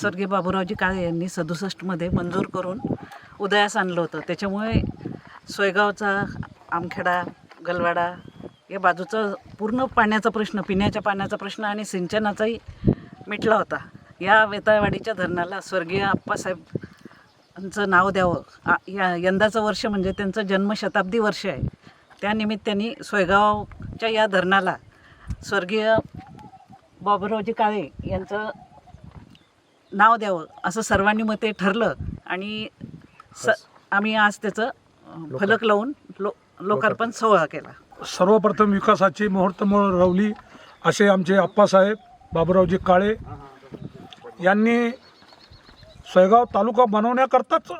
स्वर्गीय बाबूरावजी काळे यांनी सदुसष्टमध्ये मंजूर करून उदयास आणलं होतं. त्याच्यामुळे सोयगावचा आमखेडा गलवाडा या बाजूचा पूर्ण पाण्याचा प्रश्न पिण्याच्या पाण्याचा प्रश्न आणि सिंचनाचाही मिटला होता. या वेताळवाडीच्या धरणाला स्वर्गीय आप्पासाहेब यांचं नाव द्यावं. या यंदाचं वर्ष म्हणजे त्यांचं जन्मशताब्दी वर्ष आहे. त्यानिमित्ताने सोयगावच्या या धरणाला स्वर्गीय बाबुरावजी काळे यांचं नाव द्यावं असं सर्वांनी मते ठरलं. आणि स आम्ही आज त्याचं फलक लावून लो लोकार्पण सोहळा केला. सर्वप्रथम विकासाची मुहूर्तमोळ रवली असे आमचे आप्पासाहेब बाबूरावजी काळे यांनी सोयगाव तालुका बनवण्याकरताच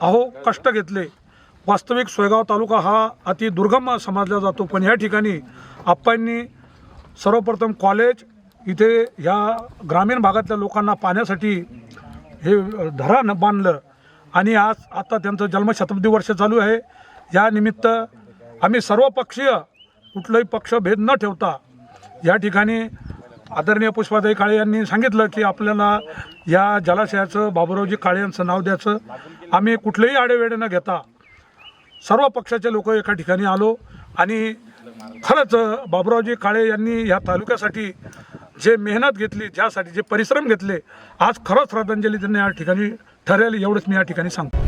अहो कष्ट घेतले. वास्तविक सोयगाव तालुका हा अति दुर्गम समजला जातो. पण या ठिकाणी आप्पांनी सर्वप्रथम कॉलेज इथे ह्या ग्रामीण भागातल्या लोकांना पाण्यासाठी हे धरण बांधलं. आणि आज आता त्यांचं जन्मशताब्दी वर्ष चालू आहे. या निमित्त आम्ही सर्व पक्षीय पक्ष पक्षभेद न ठेवता या ठिकाणी आदरणीय पुष्पाताई काळे यांनी सांगितलं की आपल्याला या जलाशयाचं बाबुरावजी काळे यांचं नाव द्यायचं. आम्ही कुठलेही आडेवेडे न घेता सर्व पक्षाचे लोक एका ठिकाणी आलो. आणि खरंच बाबुरावजी काळे यांनी ह्या तालुक्यासाठी जे मेहनत घेतली ज्यासाठी जे परिश्रम घेतले आज खरंच श्रद्धांजली त्यांनी या ठिकाणी ठरेल एवढंच मी या ठिकाणी सांगतो.